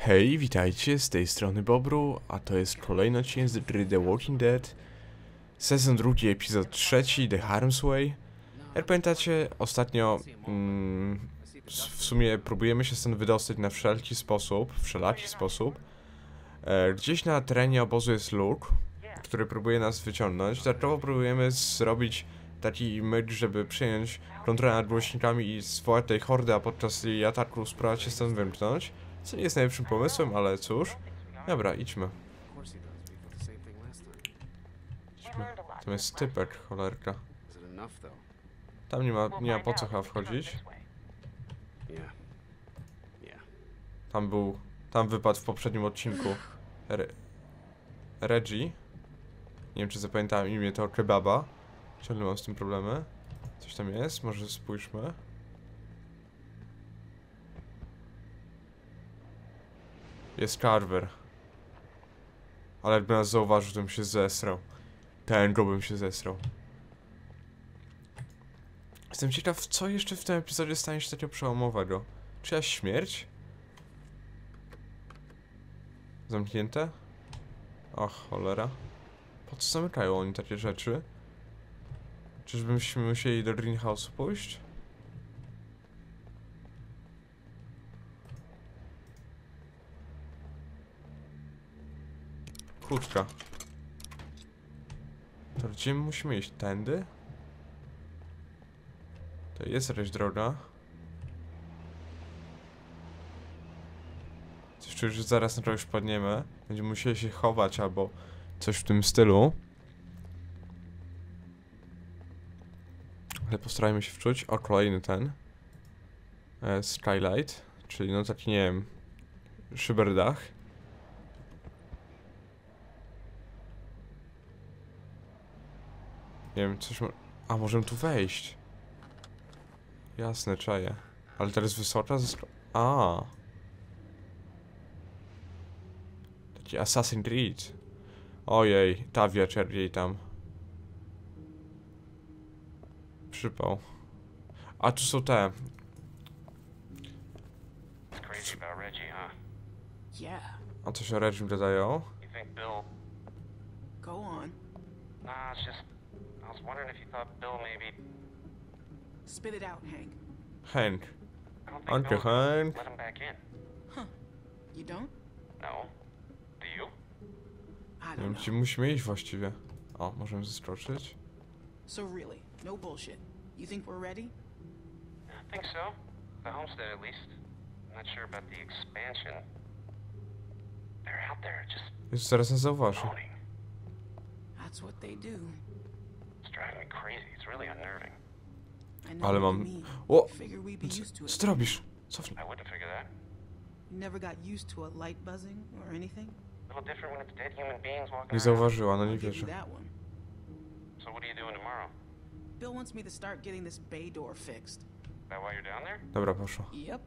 Hej, witajcie, z tej strony Bobru, a to jest kolejny odcinek z gry The Walking Dead. Sezon drugi, epizod trzeci, The Harm's Way. Jak pamiętacie, ostatnio mm, w sumie próbujemy się stąd wydostać na wszelki sposób, wszelaki sposób. E, Gdzieś na terenie obozu jest Luke, który próbuje nas wyciągnąć. Dlatego próbujemy zrobić taki myk, żeby przyjąć kontrolę nad głośnikami i zwołać tej hordy, a podczas jej ataku spróbować się stąd wymknąć co nie jest najlepszym pomysłem, ale cóż. Dobra, idźmy. Idźmy. Tam jest typek, cholerka. Tam nie ma, nie ma po co chyba wchodzić. Tam był, tam wypadł w poprzednim odcinku Re Reggie. Nie wiem, czy zapamiętałem imię to Kebaba. Ciągle mam z tym problemy. Coś tam jest, może spójrzmy. Jest Carver. Ale jakby nas zauważył, to bym się zesrał. Ten go bym się zesrał. Jestem ciekaw, co jeszcze w tym epizodzie stanie się takiego przełomowego. Czyjaś śmierć? Zamknięte? Ach, cholera. Po co zamykają oni takie rzeczy? Czyżbyśmy musieli do greenhouse pójść? Krótka. To gdzie my musimy iść? Tędy? To jest jakaś droga. Że zaraz na czegoś wpadniemy. Będziemy musieli się chować albo coś w tym stylu. Ale postarajmy się wczuć. O, kolejny ten. E, skylight. Czyli no taki, nie wiem, szyberdach. Nie wiem, coś mo- A, możemy tu wejść. Jasne, czaję. Ale teraz wysocza ze A. Taki Assassin's Creed. Ojej, ta wieczór jej tam. Przypał. A tu są te. Reggie, A co się think Bill... go on. Nah, it's just... Wondering if you thought Bill maybe... Spit it out, Hank. Hank. Uncle Bill Hank. let him back in. You don't? No. Do you? I Nie don't know. gdzie musimy iść właściwie. O, możemy zeskoczyć. So really, no bullshit. You think we're ready? I think so. The homestead, at least. I'm not sure about the expansion. They're out there, just Jezu, zaraz nas zauważy. That's what they do. It's driving me crazy. It's really unnerving. I know Ale what mam... you mean. O! Figure we'd be used to Co it. ty robisz? Cofnij. I wouldn't figure that. You never got used to a light buzzing or anything? A little different when it's dead human beings walking Nie around. zauważyła, no I'll nie give wierzę. that one. So what are you doing tomorrow? Bill wants me to start getting this bay door fixed. Is that why you're down there? Dobra, poszło. Yep.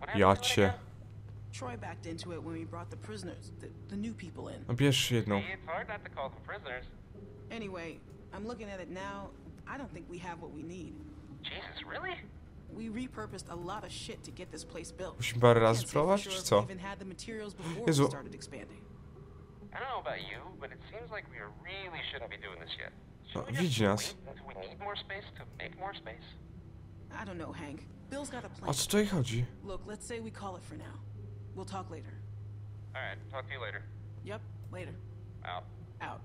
What Ja it cię. Troy backed into it when we brought the prisoners, the, the new people in. No bierz jedną. See, it's hard not to call them prisoners. Anyway, I'm looking at it now. I don't think we have what we need. Jesus, really? We repurposed a lot of shit to get this place built. Musimy parę Can't razy say for spróbować, czy we co? even had the materials before Jezu. we started expanding. I don't know about you, but it seems like we really shouldn't be doing this yet. No, Shouldn't we widzi nas. we need more space to make more space? I don't know, Hank. Bill's got a plan. O co tutaj chodzi? Look, let's say we call it for now. We'll talk later. All right, talk to you later. Yep, later. Out. Out.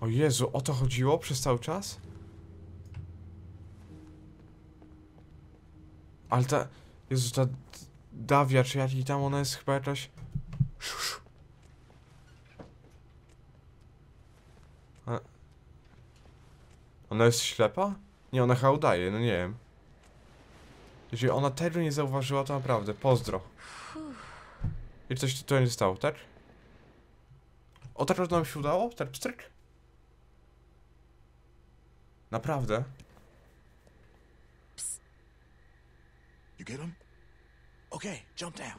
O Jezu, o to chodziło przez cały czas? Ale ta... Jezu, ta... Dawia, czy jaki tam ona jest chyba jakaś... A... Ona jest ślepa? Nie, ona chyba udaje, no nie wiem. Jeżeli ona tego nie zauważyła, to naprawdę, pozdro. I coś tu nie stało, tak? O, tak nam się udało? Tak, pstryk? Naprawdę? You get him? Okay, jump down.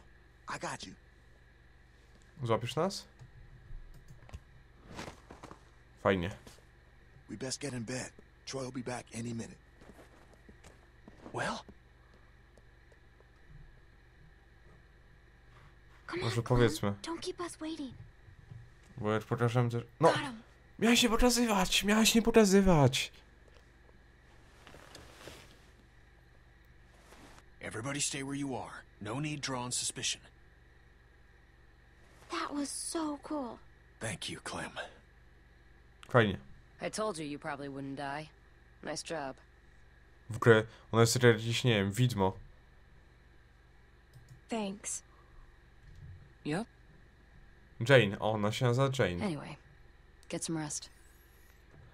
I got you. Złapiesz nas? Fajnie. We best get in bed. Troy will be back any minute. Well, Come Może powiedzmy. Don't keep us waiting. Bo ja też... No! Miałeś nie pokazywać! Miałeś nie pokazywać! Everybody stay where you are. No need drawing suspicion. That was so cool. Thank you, Clem. Fajnie. I told you you probably wouldn't die. Nice job. W ogóle ona jest jakieś, nie wiem, widmo. Thanks. Yep. Jane, o, ona się nazywa Jane. Anyway, get some rest.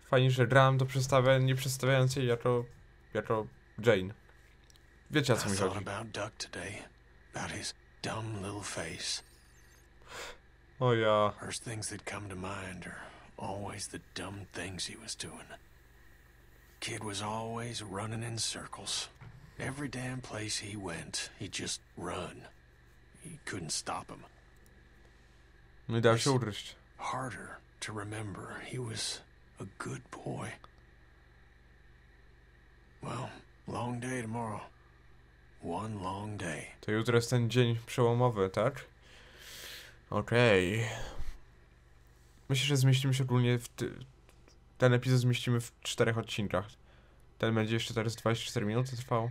Fajnie, że grałem to przedstawia, nie przedstawiając jej jako, jako Jane. Wiecie o co I mi thought chodzi. about Duck today. About his dumb little face. O ja. First things that come to mind are always the dumb things he was doing. Kid was always running in circles. Every damn place he went, he'd just run. He couldn't stop him. Nie dał się ugryźć. Harder to remember, he was a good boy. Well, long day tomorrow. One long day. To jutro jest ten dzień przełomowy, tak? Okej. Myślę, że zmieścimy się ogólnie w... Ty... Ten epizod zmieścimy w czterech odcinkach. Ten będzie jeszcze teraz 24 minuty trwał.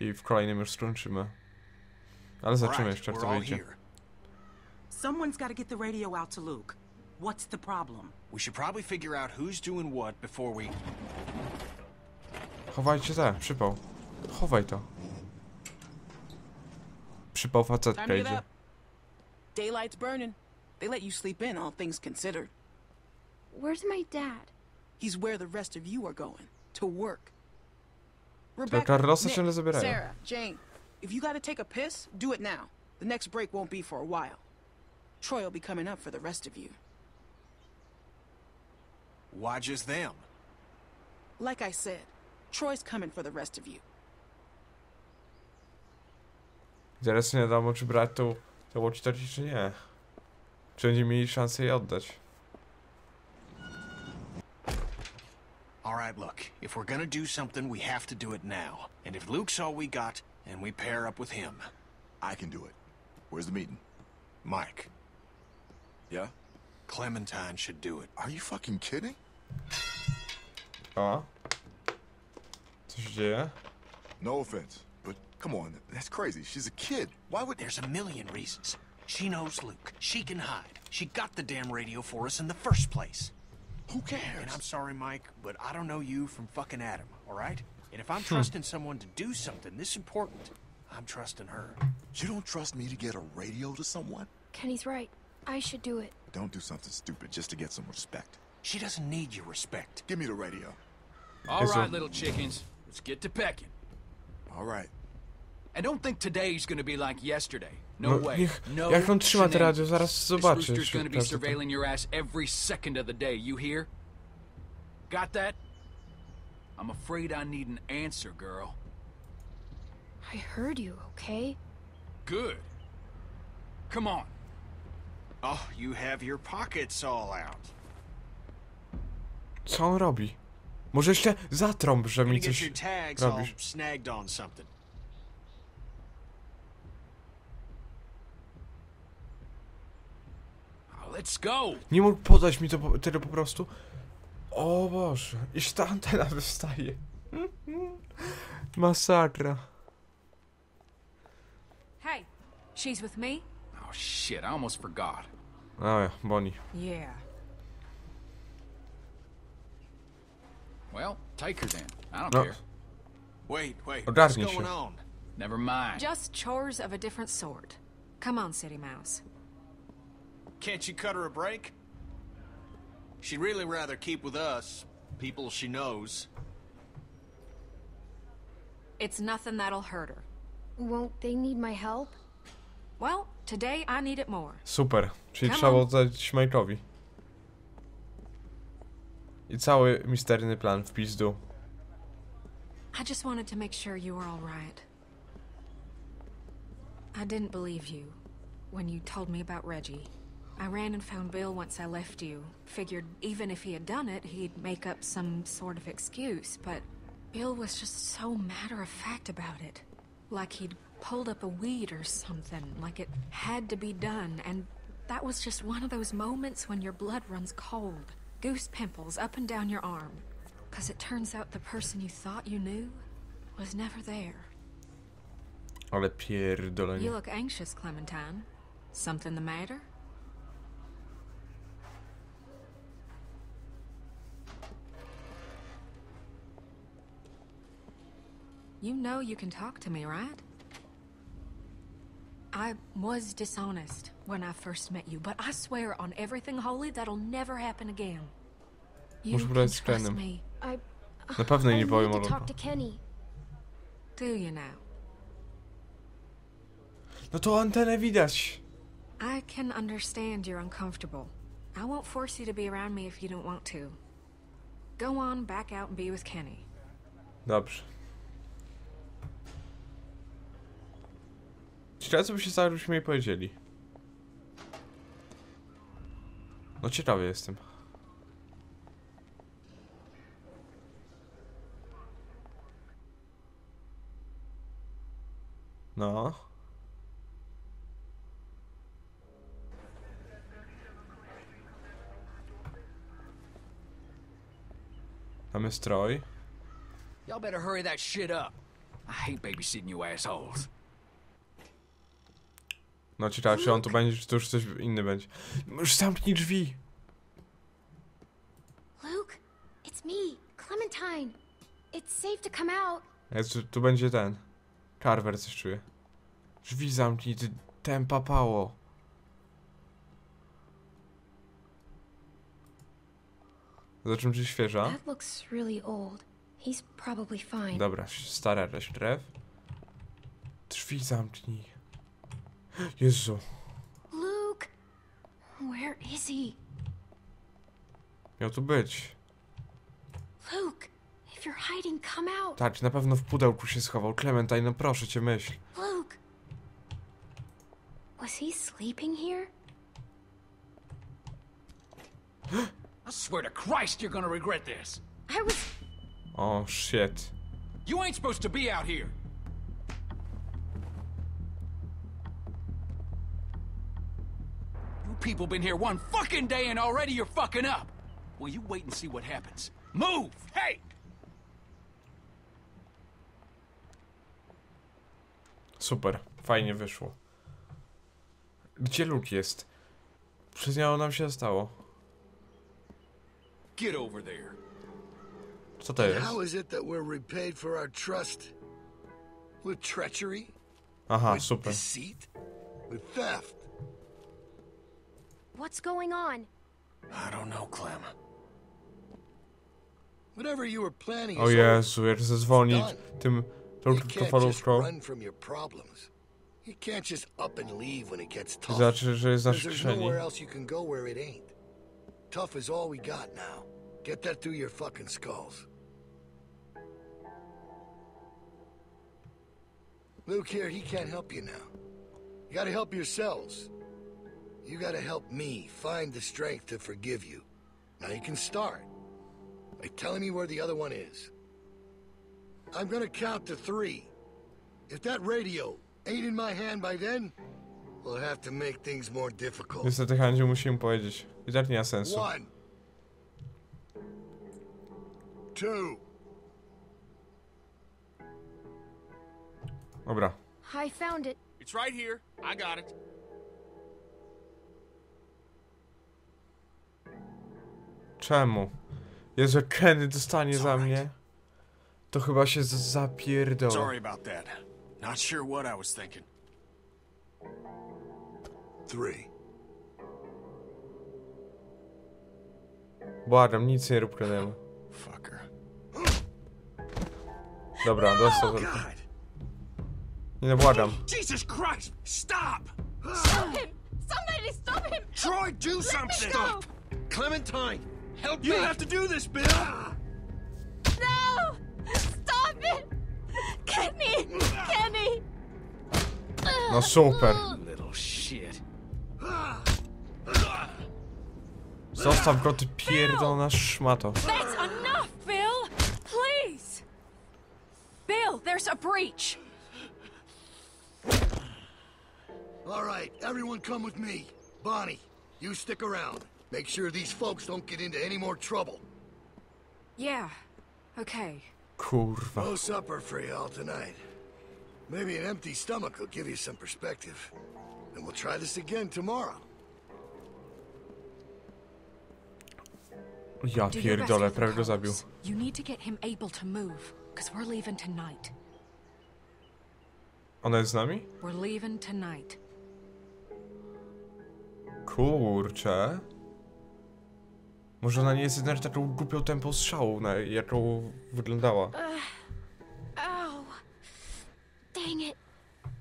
I w kolejnym już skończymy. Ale zobaczymy jeszcze, jak we're to all wyjdzie. here. Someone's got to get the radio out to Luke. What's the problem? We should probably figure out who's doing what before we. Chowajcie te, przypał. Chowaj to. Przypał facetka Time to get idzie. up. Daylight's burning. They let you sleep in, all things considered. Where's my dad? He's where the rest of you are going. To work. Rebecca, Carlosa Nick. Sarah, Jane, if you gotta take a piss, do it now. The next break won't be for a while. Troy will be coming up for the rest of you. Why just them? Like I said, Troy's coming for the rest of you. Zaraz nie wiadomo, czy brać tą, tą watch czy nie. Czy będziemy mieli szansę jej oddać. All right, look. If we're gonna do something, we have to do it now. And if Luke's all we got, and we pair up with him, I can do it. Where's the meeting? Mike, Yeah? Clementine should do it. Are you fucking kidding? O. Co się dzieje? No offense, come on, that's crazy. She's a kid. Why would There's a million reasons. She knows Luke. She can hide. She got the damn radio for us in the first place. Who cares? And cares? I'm sorry, Mike, but I don't know you from fucking Adam, all right? And if I'm hmm. trusting someone to do something this important, I'm trusting her. You don't trust me to get a radio to someone? Kenny's right. I should do it. Don't do something stupid just to get some respect. She doesn't need your respect. Give me the radio. All Yes, sir. right, little chickens, let's get to pecking. All right. And don't think today's gonna be like yesterday. No, No, way. niech- No jak on trzyma te radio, zaraz This zobaczy, rooster's czy gonna be surveilling your ass every second of the day, you hear? Got that? I'm afraid I need an answer, girl. I heard you, okay? Good. Come on. Oh, you have your pockets all out. Co on robi? Może jeszcze zatrąb, że mi get coś robisz. Let's go. Nie mógł podać mi to po, tyle po prostu. O Boże, iż ta antena wystaje. Masakra. Hey, she's with me? Oh shit, I almost forgot. A ja, Bonnie. Yeah. Well, take her then. I don't No. care. Wait, wait. What's Ogarnij going się. on? Never mind. Just chores of a different sort. Come on, City Mouse. Can't you cut her a break? She'd really rather keep with us, people she knows. It's nothing that'll hurt her. Won't they need my help? Well, today I need it more. Super. Czyli Come trzeba on. oddać Mike'owi. I cały misterny plan w pizdu. I just wanted to make sure you were all right. I didn't believe you when you told me about Reggie. I ran and found Bill once I left you. Figured even if he had done it, he'd make up some sort of excuse, but Bill was just so matter of fact about it. Like he'd pulled up a weed or something, like it had to be done, and that was just one of those moments when your blood runs cold. Goose pimples up and down your arm. Because it turns out the person you thought you knew was never there. Ale pierdolenie. You look anxious, Clementine. Something the matter? You know you can talk to me, right? I was dishonest when I first met you, but I swear on everything holy that'll never happen again. You Muszę can z trust Kenem. me. I. Na pewno I nie powiem need o to talk to Kenny. Do you now? No to antenę widać. I can understand you're uncomfortable. I won't force you to be around me if you don't want to. Go on, back out and be with Kenny. Dobrze. Ciekawe co by się stało, gdybyśmy jej powiedzieli. No ciekawy jestem. No. Mamy stroj. Y'all better hurry that shit up. I hate babysitting you assholes. No ciekawe, czy on tu będzie, czy to już coś inny będzie. Już zamknij drzwi. Luke, it's me, Clementine. It's safe to come out. Jezu, tu będzie ten. Carver coś czuje. Drzwi zamknij, ty tempa pało. Zobaczymy, czy świeża. Dobra, stara drew. Drzwi zamknij. Jezu. Luke! Where is he? Miał tu być. Luke! If you're hiding, come out! Tak, na pewno w pudełku się schował. Clementine, no proszę cię, myśl. Luke! Was he sleeping here? I swear to Christ you're gonna regret this. I was. Oh shit. You ain't supposed to be out here. People been here one fucking day and already you're fucking up. Well, you wait and see what happens. Move! Hey! Super, fajnie wyszło. Gdzie Luke jest? Przyznało nam się stało. Get over there. Co to jest? How is it that we're repaid for our trust? With treachery? Aha, super. with deceit? With theft? What's going on? I don't know, Clem. Whatever you were planning O is Jezu, jak zadzwoni done. tym tą You can't just krótkofalówką. run from your problems. You can't just up and leave when it gets To tough. znaczy, że jest w 'Cause naszej there's kieszeni. nowhere else you can go where it ain't. Tough is all we got now. Get that through your fucking skulls. Luke here, he can't help you now. You gotta help yourselves. You gotta help me find the strength to forgive you. Now you can start by telling me where the other one is. I'm gonna count to three. If that radio ain't in my hand by then, we'll have to make things more difficult. Niestety Handziu musimy powiedzieć. I tak nie ma sensu. One. Two. Dobra. I found it. It's right here. I got it. Czemu? Jezu, jak Kenny dostanie za mnie. To chyba się zapierdolę. Sorry about that. Not sure what I was thinking. Three. Błagam, nic nie rób Kenemu. Fucker. Dobra, dostał tylko. Nie no, błagam. Jesus Christ! Stop! Stop him! Somebody stop him! Troy, do something! Clementine, help You me! don't have to do this, Bill! No! Stop it! Kenny! Kenny! No super. Little shit. Zostaw go, ty pierdolona szmato. That's enough, Bill! Please! Bill, there's a breach! All right, everyone come with me. Bonnie, you stick around. Make sure these folks don't get into any more trouble. Yeah, okay. Kurwa. No supper for y'all tonight. Maybe an empty stomach will give you some perspective. And we'll try this again tomorrow. Ja Do pierdolę, the prawie go zabił. You need to get him able to move, because we're leaving tonight. Ona jest z nami? We're leaving tonight. Kurczę. Może ona nie jest jednak taką głupią tempą strzału, na jaką wyglądała.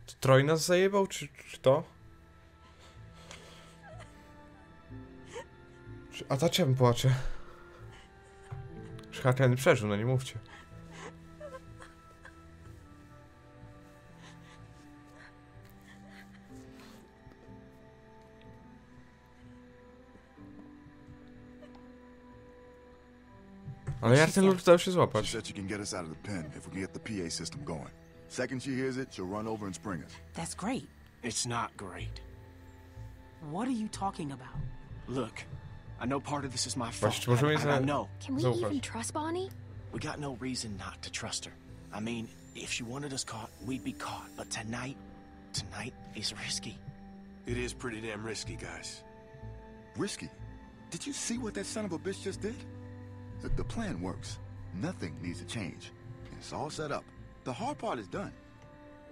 To Troy nas zajebał, czy, czy to? Czy, a ta czemu płacze? Chyba ten przeżył, no nie mówcie. Ale jak ten lód dał się She złapać? said she can get us out of the pen if we can get the PA system going. Second she hears it, she'll run over and spring us. That's great. It's not great. What are you talking about? Look, I know part of this is my fault. Właśnie, I, I, I know. Can we Zaufać. even trust Bonnie? We got no reason not to trust her. I mean, if she wanted us caught, we'd be caught. But tonight, tonight is risky. It is pretty damn risky, guys. Risky? Did you see what that son of a bitch just did? Look, the plan works. Nothing needs to change. It's all set up. The hard part is done.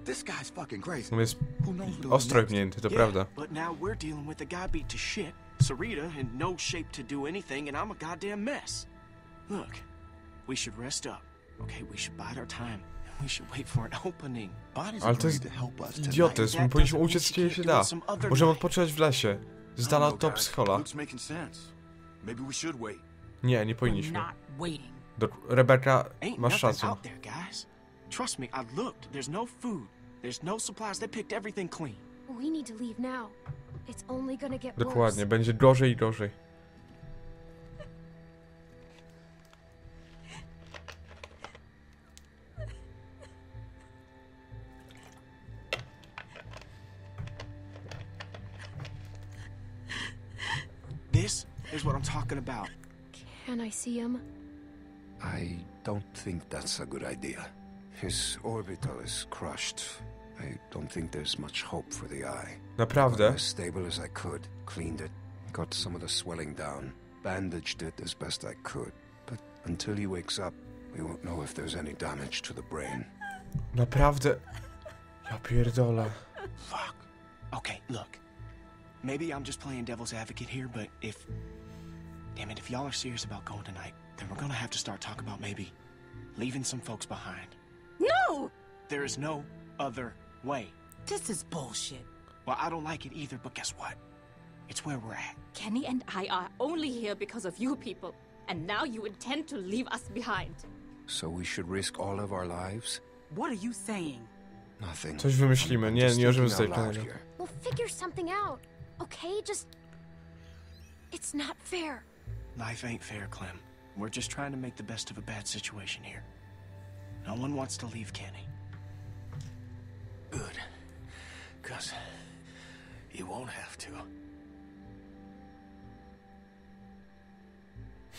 This guy's fucking crazy. Jest Who knows what ostro to Yeah, prawda. But now we're dealing with a guy beat to shit, Sarita in no shape to do anything, and I'm a goddamn mess. Look, we should rest up, okay? We should bide our time, we should wait for an opening. Ale to jest idiotyzm. My powinniśmy uciec gdzie się da. Możemy odpoczywać w lesie. Z dala od top schola. Luke's making sense. Maybe we should wait. Nie, nie powinniśmy. Not waiting. Do, Rebeka, Ain't masz nothing szacun. out there, guys. Trust me, I looked. There's no food. There's no supplies. They picked everything clean. We need to leave now. It's only gonna get Dokładnie, worse. będzie gorzej i gorzej. This is what I'm talking about. Can I see him? I don't think that's a good idea. His orbital is crushed. I don't think there's much hope for the eye. Got Naprawdę? as stable as I could, cleaned it, got some of the swelling down, bandaged it as best I could. But until he wakes up, we won't know if there's any damage to the brain. Naprawdę. Ja pierdolę. Fuck. Okay, look. Maybe I'm just playing devil's advocate here, but if. Damn it, if y'all are serious about going tonight, then we're gonna have to start talking about maybe leaving some folks behind. No! There is no other way. This is bullshit. Well, I don't like it either, but guess what? It's where we're at. Kenny and I are only here because of you people. And now you intend to leave us behind. So we should risk all of our lives? What are you saying? Nothing. Coś wymyślimy. Nie, nie możemy thinking zostać out loud kolejnego. here. We'll figure something out. Okay, just. It's not fair. Life ain't fair, Clem. We're just trying to make the best of a bad situation here. No one wants to leave Kenny. Good. Because you won't have to.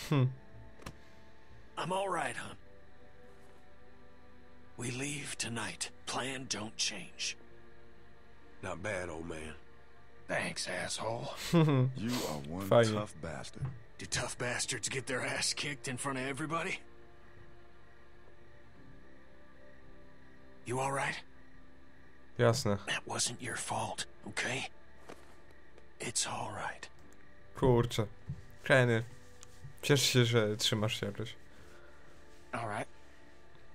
Hmm. I'm all right, hon. We leave tonight. Plan don't change. Not bad, old man. Thanks, asshole. You are one Fajnie. tough bastard. Do tough bastards get their ass kicked in front of everybody? You all right? Jasne. That wasn't your fault, okay? It's all right. Kurczę. Kenny. Ciesz się, że trzymasz się jakoś. All right.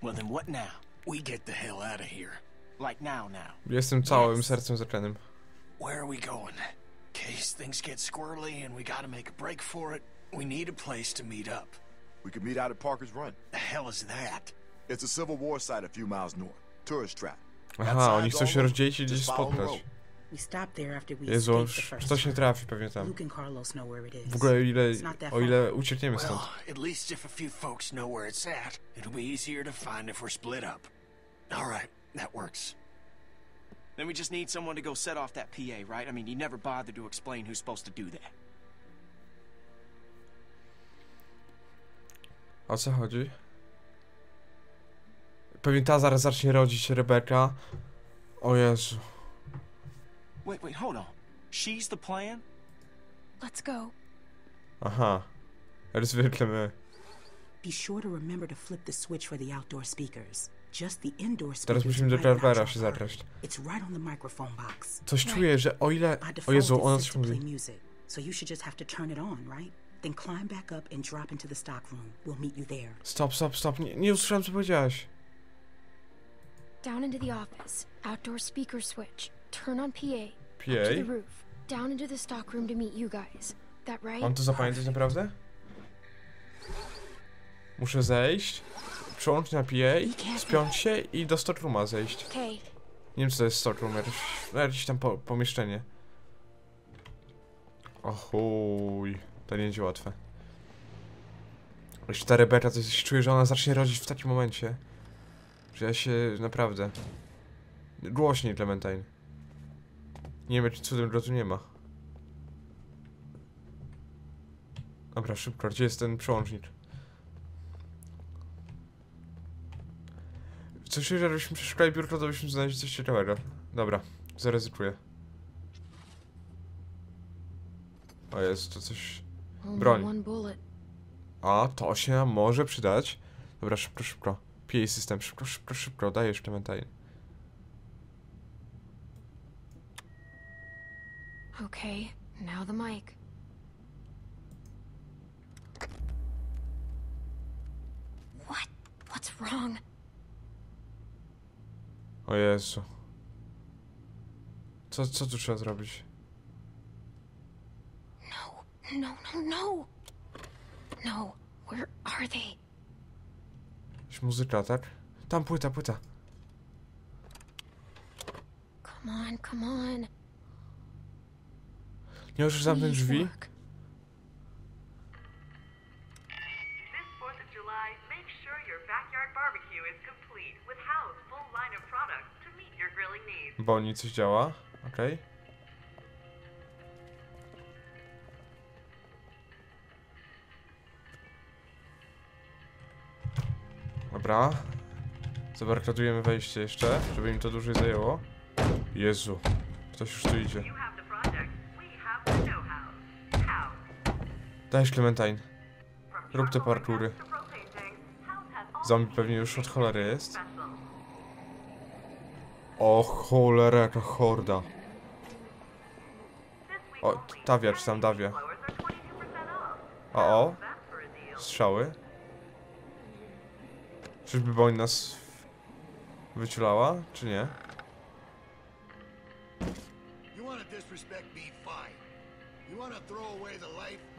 Well, then what now? We get the hell out of here. Like now, now. Jestem całym sercem za. Where are we going? In case things get squirrely and we gotta make a break for it, we need a place to meet up. We could meet out at Parker's Run. The hell is that? It's a Civil War site a few miles north. Tourist trap. That Aha, oni chcą all się over. rozdzielić i gdzieś Just follow spotkać. We stopped there after we Jezu, escaped the już first coś nie trafi pewnie tam. Carlos know where it is. W ogóle o ile, It's not that o ile uciekniemy stąd. at least if a few folks know where it's at, it'll be easier to find if we're split up. All right, that works. Then we just need someone to go set off that PA, right? I mean, you never bothered to explain who's supposed to do that. O co chodzi? Pewnie ta zaraz zacznie rodzić Rebeka. O Jezu. Wait, wait, hold on. She's the plan? Let's go. Aha. Jak zwykle my. Be sure to remember to flip the switch for the outdoor speakers. Just the indoor speakers. Teraz musimy do your się zabrać. It's right on the microphone box. Coś czuję, że o ile... O Jezu, ona coś mówi. so you should just have to turn it on, right? Then climb back up and drop into the stock room. We'll meet you there. Stop, stop, stop. Nie, nie usłyszałem co powiedziałaś. Down into the office. Outdoor speaker switch. Turn on PA. Up to PA? the roof. Down into the stock room to meet you guys. That right? Mam to zapamiętać naprawdę? Muszę zejść, przełączyć na PA, spiąć się i do stockrooma zejść. Okay. Nie wiem co to jest stockroom, jakieś, jakieś tam po, pomieszczenie. O chuj, to nie będzie łatwe. Jeszcze ta Rebeka, to jest, czuję, że ona zacznie rodzić w takim momencie. Że ja się naprawdę... Głośniej, Clementine. Nie wiem, czy cudem go tu nie ma. Dobra, szybko, gdzie jest ten przełącznik? Coś czuję, że jakbyśmy przeszukali biurko, to byśmy znaleźli coś ciekawego. Dobra, zaryzykuję. O jest, to coś... Broń. A, to się nam może przydać. Dobra, szybko, szybko. PA system, szybko, szybko, szybko, dajesz Clementine. Okay. Now the mic. What? What's wrong? O Jezu. Co, co tu trzeba zrobić? No, no, no. No. Where are they? Jakaś muzyka, tak? Tam płyta, płyta. Come on, come on. Nie możesz zamknąć drzwi? work. This 4th of July, Dobra. Zabarykadujemy wejście jeszcze, żeby im to dłużej zajęło. Jezu. Ktoś już tu idzie. Dajesz Clementine. Rób te parkury. Zombie pewnie już od cholery jest. O cholera, jaka horda. O, Tawia, czy tam Dawia. O, o. Strzały. Czyżby Boń nas wyciulała, czy nie?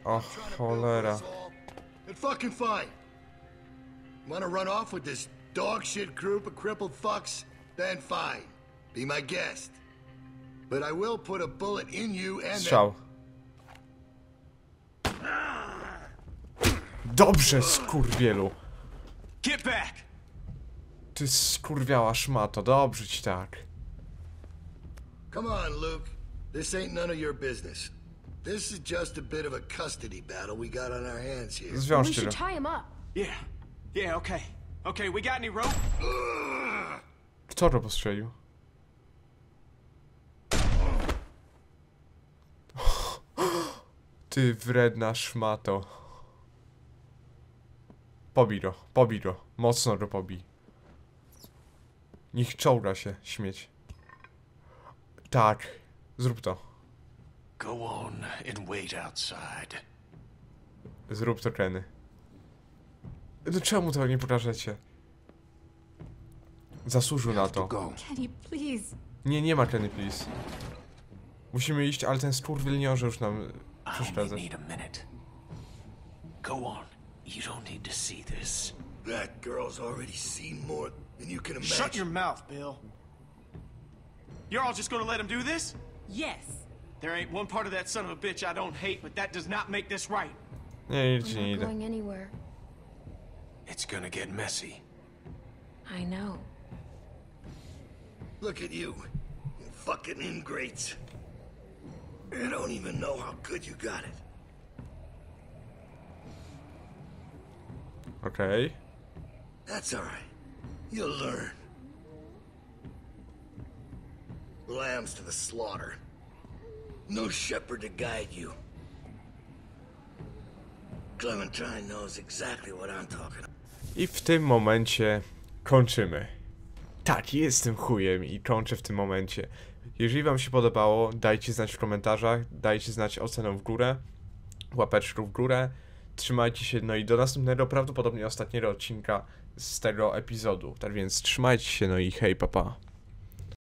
O cholera. fucking fine. Wanna run off with this dog shit group of crippled fucks? Then fine. Be my guest. But I will put a bullet in you and Strzał. Dobrze, skurwielu. Get back! Ty skurwiała szmato, dobrze ci tak. Come on, Luke. This ain't none of your business. This is just a bit of a custody battle we got on our hands here. We should tie him up. Yeah. Yeah, okay. Okay, we got any rope? Kto to postrzelił? Ty wredna szmato. Pobij go, pobij go. Mocno go pobij. Niech czołga się, śmieć. Tak, zrób to. Go on and wait outside. Zrób to, Kenny. No czemu to nie pokażecie? Zasłużył na to. Kenny, please. Nie, nie ma Kenny, please. Musimy iść, ale ten skurwiel nie może już nam przeszkadzać. Go on. You don't need to see this. That girl's already seen more than you can imagine. Shut your mouth, Bill. You're all just gonna let him do this? Yes. There ain't one part of that son of a bitch I don't hate, but that does not make this right. Nie, I'm not going anywhere. It's gonna get messy. I know. Look at you. You fucking ingrates. You don't even know how good you got it. Okej. That's alright. You'll learn. Lambs to the slaughter. No shepherd to guide you. Clementine knows exactly what I'm talking about. I w tym momencie kończymy. Tak, jestem chujem i kończę w tym momencie. Jeżeli wam się podobało, dajcie znać w komentarzach, dajcie znać ocenę w górę, łapeczkę w górę. Trzymajcie się, no i do następnego, prawdopodobnie ostatniego odcinka z tego epizodu. Tak więc trzymajcie się, no i hej, papa. Pa.